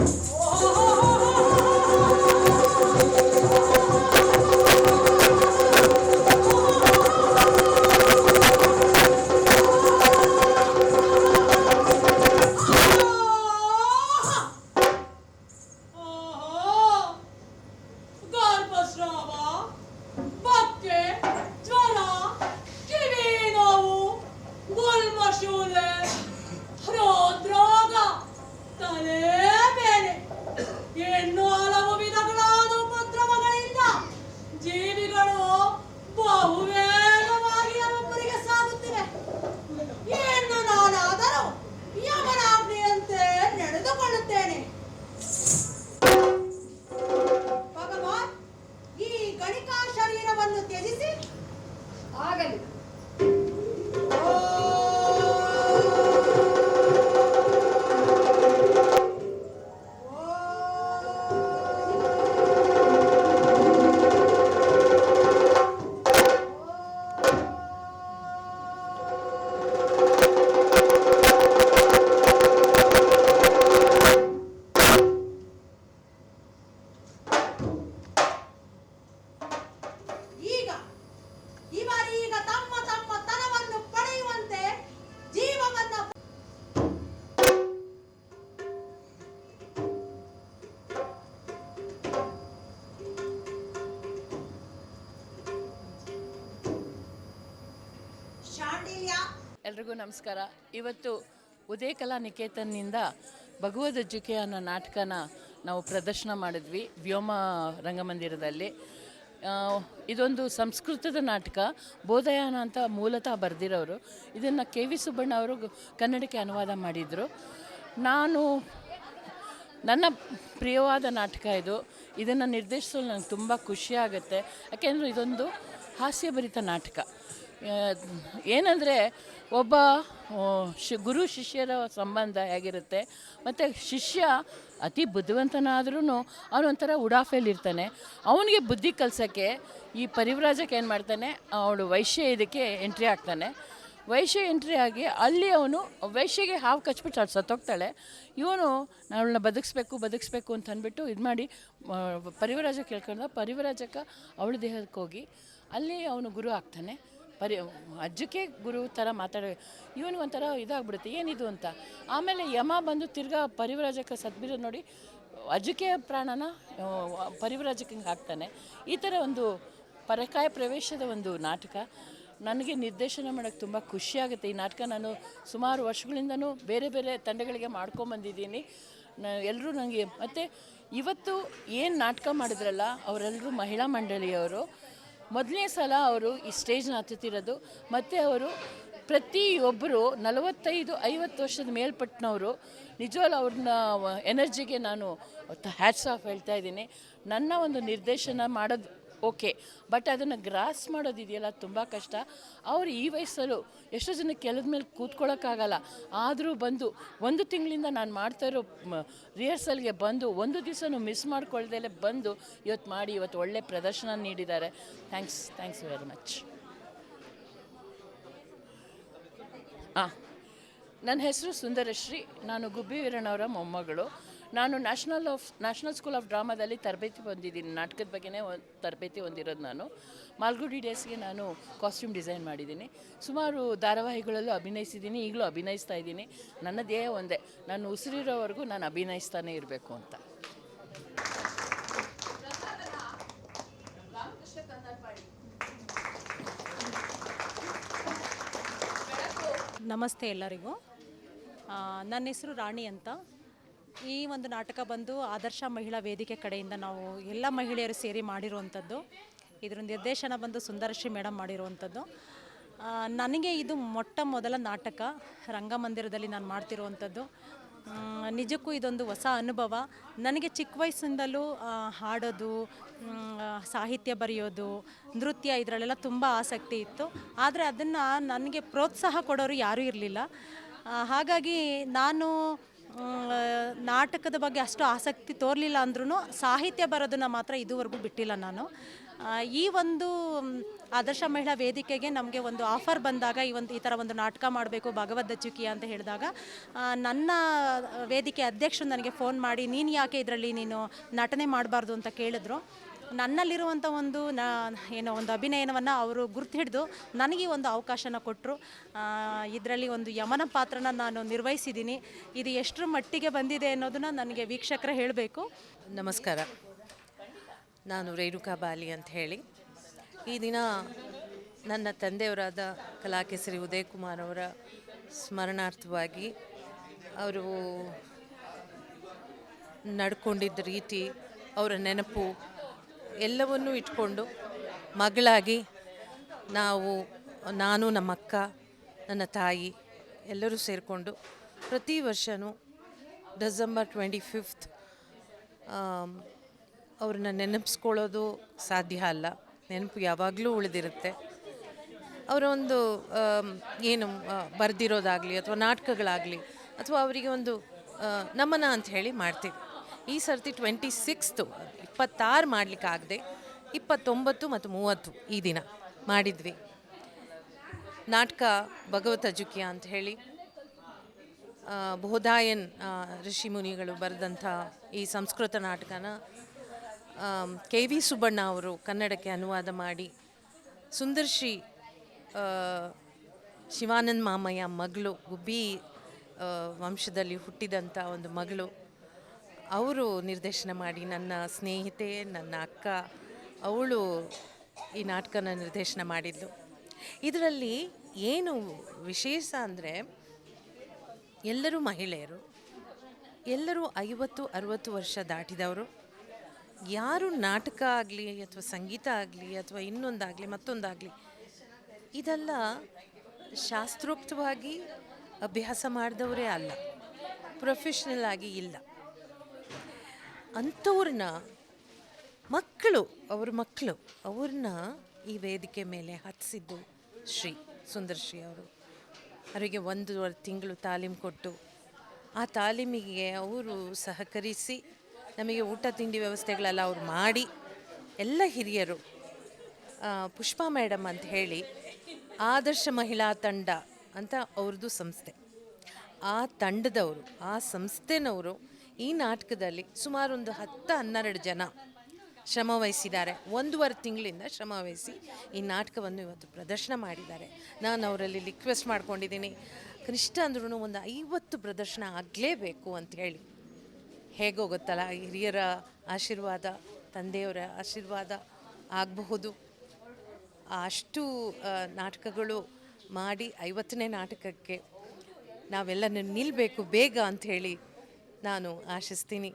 Oh. ಎಲ್ರಿಗೂ ನಮಸ್ಕಾರ. ಇವತ್ತು ಉದಯ ಕಲಾ ನಿಕೇತನ್ನಿಂದ ಜುಕೆ ಅನ್ನೋ ನಾಟಕನ ನಾವು ಪ್ರದರ್ಶನ ಮಾಡಿದ್ವಿ ವ್ಯೋಮ ರಂಗಮಂದಿರದಲ್ಲಿ. ಇದೊಂದು ಸಂಸ್ಕೃತದ ನಾಟಕ, ಬೋಧಯಾನ ಅಂತ ಮೂಲತಃ ಬರೆದಿರೋರು. ಇದನ್ನು ಕೆ ವಿ ಸುಬ್ಬಣ್ಣ ಅವರು ಕನ್ನಡಕ್ಕೆ ಅನುವಾದ ಮಾಡಿದರು. ನಾನು, ನನ್ನ ಪ್ರಿಯವಾದ ನಾಟಕ ಇದು. ಇದನ್ನು ನಿರ್ದೇಶಿಸಲು ನನಗೆ ತುಂಬ ಖುಷಿಯಾಗುತ್ತೆ ಯಾಕೆಂದರೆ ಇದೊಂದು ಹಾಸ್ಯಭರಿತ ನಾಟಕ. ಏನಂದರೆ ಒಬ್ಬ ಶಿ, ಗುರು ಶಿಷ್ಯರ ಸಂಬಂಧ ಹೇಗಿರುತ್ತೆ ಮತ್ತು ಶಿಷ್ಯ ಅತಿ ಬುದ್ಧಿವಂತನಾದ್ರೂ ಅವನೊಂಥರ ಉಡಾಫೆಯಲ್ಲಿರ್ತಾನೆ ಅವನಿಗೆ ಬುದ್ಧಿ ಕಲಿಸೋಕ್ಕೆ ಈ ಪರಿವ್ರಾಜಕ್ಕೆ ಏನು ಮಾಡ್ತಾನೆ, ಅವಳು ವೈಶ್ಯ ಇದಕ್ಕೆ ಎಂಟ್ರಿ ಆಗ್ತಾನೆ ವೈಶ್ಯ ಎಂಟ್ರಿ ಆಗಿ ಅಲ್ಲಿ ಅವನು ವೈಶ್ಯಗೆ ಹಾವು ಕಚ್ಬಿಟ್ಟು ಸತ್ತೋಗ್ತಾಳೆ. ಇವನು ಅವಳನ್ನ ಬದುಕಿಸ್ಬೇಕು ಬದುಕಿಸ್ಬೇಕು ಅಂತ ಅಂದ್ಬಿಟ್ಟು ಇದು ಮಾಡಿ ಪರಿವರಾಜ ಕೇಳ್ಕೊಂಡ ಪರಿವರಾಜಕ್ಕೆ ಅವಳ ದೇಹಕ್ಕೆ ಹೋಗಿ ಅಲ್ಲಿ ಅವನು ಗುರು ಆಗ್ತಾನೆ. ಪರಿ ಅಜ್ಜಕ್ಕೆ ಗುರು ಥರ ಮಾತಾಡೋ, ಇವನಿಗೆ ಒಂಥರ ಇದಾಗ್ಬಿಡುತ್ತೆ, ಏನಿದು ಅಂತ. ಆಮೇಲೆ ಯಮ ಬಂದು ತಿರ್ಗಾ ಪರಿವರಾಜಕ ಸದ್ಬಿರ ನೋಡಿ ಅಜ್ಜಕ್ಕೆ ಪ್ರಾಣನ ಪರಿವರಾಜಕ್ಕೆ ಹಾಕ್ತಾನೆ. ಈ ಥರ ಒಂದು ಪರಕಾಯ ಪ್ರವೇಶದ ಒಂದು ನಾಟಕ. ನನಗೆ ನಿರ್ದೇಶನ ಮಾಡೋಕ್ಕೆ ತುಂಬ ಖುಷಿಯಾಗುತ್ತೆ. ಈ ನಾಟಕ ನಾನು ಸುಮಾರು ವರ್ಷಗಳಿಂದನೂ ಬೇರೆ ಬೇರೆ ತಂಡಗಳಿಗೆ ಮಾಡ್ಕೊಂಬಂದಿದ್ದೀನಿ. ನ ಎಲ್ಲರೂ ನನಗೆ, ಮತ್ತು ಇವತ್ತು ಏನು ನಾಟಕ ಮಾಡಿದ್ರಲ್ಲ ಅವರೆಲ್ಲರೂ ಮಹಿಳಾ ಮಂಡಳಿಯವರು ಮೊದಲನೇ ಸಲ ಅವರು ಈ ಸ್ಟೇಜ್ನ ಹತ್ತುತ್ತಿರೋದು. ಮತ್ತು ಅವರು ಪ್ರತಿಯೊಬ್ಬರು ನಲವತ್ತೈದು, ಐವತ್ತು ವರ್ಷದ ಮೇಲ್ಪಟ್ಟನವರು ನಿಜವಾಗ್ಲೂ ಅವ್ರನ್ನ ಎನರ್ಜಿಗೆ ನಾನು ಹ್ಯಾಟ್ಸ್ ಆಫ್ ಹೇಳ್ತಾ ಇದ್ದೀನಿ. ನನ್ನ ಒಂದು ನಿರ್ದೇಶನ ಮಾಡೋದು ಓಕೆ ಬಟ್ ಅದನ್ನು ಗ್ರಾಸ್ ಮಾಡೋದಿದೆಯಲ್ಲ? ತುಂಬ ಕಷ್ಟ. ಅವರು ಈ ವಯಸ್ಸಲ್ಲೂ ಎಷ್ಟೋ ಜನ ಕೆಲದ ಮೇಲೆ ಕೂತ್ಕೊಳ್ಳೋಕ್ಕಾಗಲ್ಲ ಆದರೂ ಬಂದು ಒಂದು ತಿಂಗಳಿಂದ ನಾನು ಮಾಡ್ತಾ ಇರೋ ರಿಹರ್ಸಲ್ಗೆ ಬಂದು ಒಂದು ದಿವಸನೂ ಮಿಸ್ ಮಾಡ್ಕೊಳ್ದಲೇ ಬಂದು ಇವತ್ತು ಮಾಡಿ ಇವತ್ತು ಒಳ್ಳೆ ಪ್ರದರ್ಶನ ನೀಡಿದ್ದಾರೆ. ಥ್ಯಾಂಕ್ಸ್ ಥ್ಯಾಂಕ್ಸ್ ವೆರಿ ಮಚ್ ಹಾಂ ನನ್ನ ಹೆಸರು ಸುಂದರಶ್ರೀ. ನಾನು ಗುಬ್ಬಿ ವೀರಣ್ಣವರ ಮೊಮ್ಮಗಳು. ನಾನು national of national school of ಡ್ರಾಮಾದಲ್ಲಿ ತರಬೇತಿ ಹೊಂದಿದ್ದೀನಿ. ನಾಟಕದ ಬಗ್ಗೆನೇ ತರಬೇತಿ ಹೊಂದಿರೋದು ನಾನು. ಮಾಲ್ಗುಡಿ ಡೇಸ್ಗೆ ನಾನು ಕಾಸ್ಟ್ಯೂಮ್ ಡಿಸೈನ್ ಮಾಡಿದ್ದೀನಿ. ಸುಮಾರು ಧಾರಾವಾಹಿಗಳಲ್ಲೂ ಅಭಿನಯಿಸಿದ್ದೀನಿ. ಈಗಲೂ ಅಭಿನಯಿಸ್ತಾ ಇದ್ದೀನಿ. ನನ್ನ ಧ್ಯೇಯ ಒಂದೇ. ನಾನು ಉಸಿರಿರೋವರೆಗೂ ನಾನು ಅಭಿನಯಿಸ್ತಾನೇ ಇರಬೇಕು ಅಂತ. ನಮಸ್ತೆ ಎಲ್ಲರಿಗೂ. ನನ್ನ ಹೆಸರು ರಾಣಿ ಅಂತ. ಈ ಒಂದು ನಾಟಕ ಬಂದು ಆದರ್ಶ ಮಹಿಳಾ ವೇದಿಕೆ ಕಡೆಯಿಂದ ನಾವು ಎಲ್ಲ ಮಹಿಳೆಯರು ಸೇರಿ ಮಾಡಿರುವಂಥದ್ದು. ಇದರ ನಿರ್ದೇಶನ ಬಂದು ಸುಂದರಶ್ರೀ ಮೇಡಮ್ ಮಾಡಿರುವಂಥದ್ದು. ನನಗೆ ಇದು ಮೊಟ್ಟ ಮೊದಲ ನಾಟಕ. ರಂಗಮಂದಿರದಲ್ಲಿ ನಾನು ಮಾಡ್ತಿರುವಂಥದ್ದು. ನಿಜಕ್ಕೂ ಇದೊಂದು ಹೊಸ ಅನುಭವ. ನನಗೆ ಚಿಕ್ಕ ವಯಸ್ಸಿಂದಲೂ ಹಾಡೋದು ಸಾಹಿತ್ಯ ಬರೆಯೋದು, ನೃತ್ಯ ಇದರಲ್ಲೆಲ್ಲ ತುಂಬ ಆಸಕ್ತಿ ಇತ್ತು. ಆದರೆ ಅದನ್ನು ನನಗೆ ಪ್ರೋತ್ಸಾಹ ಕೊಡೋರು ಯಾರೂ ಇರಲಿಲ್ಲ. ಹಾಗಾಗಿ ನಾನು ನಾಟಕದ ಬಗ್ಗೆ ಅಷ್ಟು ಆಸಕ್ತಿ ತೋರಲಿಲ್ಲ ಅಂದ್ರೂ ಸಾಹಿತ್ಯ ಬರೋದನ್ನು ಮಾತ್ರ ಇದುವರೆಗೂ ಬಿಟ್ಟಿಲ್ಲ ನಾನು. ಈ ಒಂದು ಆದರ್ಶ ಮಹಿಳಾ ವೇದಿಕೆಗೆ ನಮಗೆ ಒಂದು ಆಫರ್ ಬಂದಾಗ, ಈ ಒಂದು, ಈ ಥರ ಒಂದು ನಾಟಕ ಮಾಡಬೇಕು, ಭಗವದ್ ಚುಕಿ ಅಂತ ಹೇಳಿದಾಗ ನನ್ನ ವೇದಿಕೆ ಅಧ್ಯಕ್ಷರು ನನಗೆ ಫೋನ್ ಮಾಡಿ, ನೀನು ಯಾಕೆ ಇದರಲ್ಲಿ ನೀನು ನಟನೆ ಮಾಡಬಾರ್ದು? ಅಂತ ಕೇಳಿದ್ರು. ನನ್ನಲ್ಲಿರುವಂಥ ಒಂದು, ನ, ಏನೋ ಒಂದು ಅಭಿನಯನವನ್ನು ಅವರು ಗುರ್ತು ಹಿಡಿದು ನನಗೆ ಒಂದು ಅವಕಾಶನ ಕೊಟ್ಟರು ಇದರಲ್ಲಿ ಒಂದು ಯಮನ ಪಾತ್ರನ ನಾನು ನಿರ್ವಹಿಸಿದ್ದೀನಿ. ಇದು ಎಷ್ಟರ ಮಟ್ಟಿಗೆ ಬಂದಿದೆ ಅನ್ನೋದನ್ನ ನನಗೆ ವೀಕ್ಷಕರ ಹೇಳಬೇಕು. ನಮಸ್ಕಾರ. ನಾನು ರೇಣುಕಾ ಬಾಲಿ ಅಂತ ಹೇಳಿ. ಈ ದಿನ ನನ್ನ ತಂದೆಯವರಾದ ಕಲಾಕೆಸರಿ ಉದಯ್ ಕುಮಾರ್ ಅವರ ಸ್ಮರಣಾರ್ಥವಾಗಿ ಅವರು ನಡ್ಕೊಂಡಿದ್ದ ರೀತಿ ಅವರ ನೆನಪು ಎಲ್ಲವನ್ನೂ ಇಟ್ಕೊಂಡು ಮಗಳಾಗಿ ನಾವು, ನಾನು ನಮ್ಮ ಅಕ್ಕ ನನ್ನ ತಾಯಿ ಎಲ್ಲರೂ ಸೇರಿಕೊಂಡು ಪ್ರತಿ ವರ್ಷವೂ ಡಿಸೆಂಬರ್ ಟ್ವೆಂಟಿ ಫಿಫ್ತ್ ಅವ್ರನ್ನ ನೆನಪಿಸ್ಕೊಳ್ಳೋದು ಸಾಧ್ಯ ಅಲ್ಲ. ನೆನಪು ಯಾವಾಗಲೂ ಉಳಿದಿರುತ್ತೆ. ಅವರ ಒಂದು ಏನು ಬರೆದಿರೋದಾಗಲಿ ಅಥವಾ ನಾಟಕಗಳಾಗಲಿ ಅಥವಾ ಅವರಿಗೆ ಒಂದು ನಮನ ಅಂತ ಹೇಳಿ ಮಾಡ್ತೀವಿ. ಈ ಸರ್ತಿ ಟ್ವೆಂಟಿ ಸಿಕ್ಸ್ತು ಇಪ್ಪತ್ತಾರು ಮಾಡಲಿಕ್ಕಾಗದೆ ಇಪ್ಪತ್ತೊಂಬತ್ತು ಮತ್ತು ಮೂವತ್ತು ಈ ದಿನ ಮಾಡಿದ್ವಿ. ನಾಟಕ ಭಗವತ ಜುಕಿಯ ಅಂತ ಹೇಳಿ ಬೋಧಾಯನ್ ಋಷಿ ಮುನಿಗಳು ಬರೆದಂಥ ಈ ಸಂಸ್ಕೃತ ನಾಟಕನ ಕೆ ವಿ ಸುಬ್ಬಣ್ಣ ಅವರು ಕನ್ನಡಕ್ಕೆ ಅನುವಾದ ಮಾಡಿ ಸುಂದರ್ಶಿ ಶಿವಾನಂದ ಮಾಮಯ್ಯ ಮಗಳು, ಗುಬ್ಬಿ ವಂಶದಲ್ಲಿ ಹುಟ್ಟಿದಂಥ ಒಂದು ಮಗಳು ಅವರು ನಿರ್ದೇಶನ ಮಾಡಿ, ನನ್ನ ಸ್ನೇಹಿತೆ, ನನ್ನ ಅಕ್ಕ, ಅವಳು ಈ ನಾಟಕನ ನಿರ್ದೇಶನ ಮಾಡಿದ್ಲು ಇದರಲ್ಲಿ ಏನು ವಿಶೇಷ ಅಂದರೆ, ಎಲ್ಲರೂ ಮಹಿಳೆಯರು, ಎಲ್ಲರೂ ಐವತ್ತು, ಅರುವತ್ತು ವರ್ಷ ದಾಟಿದವರು. ಯಾರು ನಾಟಕ ಆಗಲಿ ಅಥವಾ ಸಂಗೀತ ಆಗಲಿ ಅಥವಾ ಇನ್ನೊಂದಾಗಲಿ, ಮತ್ತೊಂದಾಗಲಿ, ಇದೆಲ್ಲ ಶಾಸ್ತ್ರೋಕ್ತವಾಗಿ ಅಭ್ಯಾಸ ಮಾಡಿದವರೇ ಅಲ್ಲ. ಪ್ರೊಫೆಷ್ನಲ್ ಆಗಿ ಇಲ್ಲ. ಅಂಥವ್ರನ್ನ ಮಕ್ಕಳು, ಅವ್ರ ಮಕ್ಕಳು, ಅವ್ರನ್ನ ಈ ವೇದಿಕೆ ಮೇಲೆ ಹತ್ತಿಸಿದ್ದು ಶ್ರೀ ಸುಂದರ್ಶ್ರೀ ಅವರು. ಅವರಿಗೆ ಒಂದೂವರೆ ತಿಂಗಳು ತಾಲೀಮು ಕೊಟ್ಟು, ಆ ತಾಲೀಮಿಗೆ ಅವರು ಸಹಕರಿಸಿ, ನಮಗೆ ಊಟ, ತಿಂಡಿ ವ್ಯವಸ್ಥೆಗಳೆಲ್ಲ ಅವ್ರು ಮಾಡಿ, ಎಲ್ಲ ಹಿರಿಯರು ಪುಷ್ಪಾ ಮೇಡಮ್ ಅಂತ ಹೇಳಿ, ಆದರ್ಶ ಮಹಿಳಾ ತಂಡ ಅಂತ ಅವ್ರದ್ದು ಸಂಸ್ಥೆ. ಆ ತಂಡದವರು, ಆ ಸಂಸ್ಥೆನವರು ಈ ನಾಟಕದಲ್ಲಿ ಸುಮಾರು ಒಂದು ಹತ್ತು ಹನ್ನೆರಡು ಜನ ಶ್ರಮವಹಿಸಿದ್ದಾರೆ ಒಂದೂವರೆ ತಿಂಗಳಿಂದ ಶ್ರಮವಹಿಸಿ ಈ ನಾಟಕವನ್ನು ಇವತ್ತು ಪ್ರದರ್ಶನ ಮಾಡಿದ್ದಾರೆ. ನಾನು ಅವರಲ್ಲಿ ರಿಕ್ವೆಸ್ಟ್ ಮಾಡ್ಕೊಂಡಿದ್ದೀನಿ, ಕನಿಷ್ಠ ಅಂದ್ರೂ ಒಂದು ಐವತ್ತು ಪ್ರದರ್ಶನ ಆಗಲೇಬೇಕು ಅಂತ ಹೇಳಿ. ಹೇಗೋ ಗೊತ್ತಲ್ಲ, ಹಿರಿಯರ ಆಶೀರ್ವಾದ, ತಂದೆಯವರ ಆಶೀರ್ವಾದ ಆಗಬಹುದು. ಅಷ್ಟು ನಾಟಕಗಳು ಮಾಡಿ ಐವತ್ತನೇ ನಾಟಕಕ್ಕೆ ನಾವೆಲ್ಲ ನಿಲ್ಲಬೇಕು ಬೇಗ ಅಂತ ಹೇಳಿ ನಾನು ಆಶಿಸ್ತೀನಿ.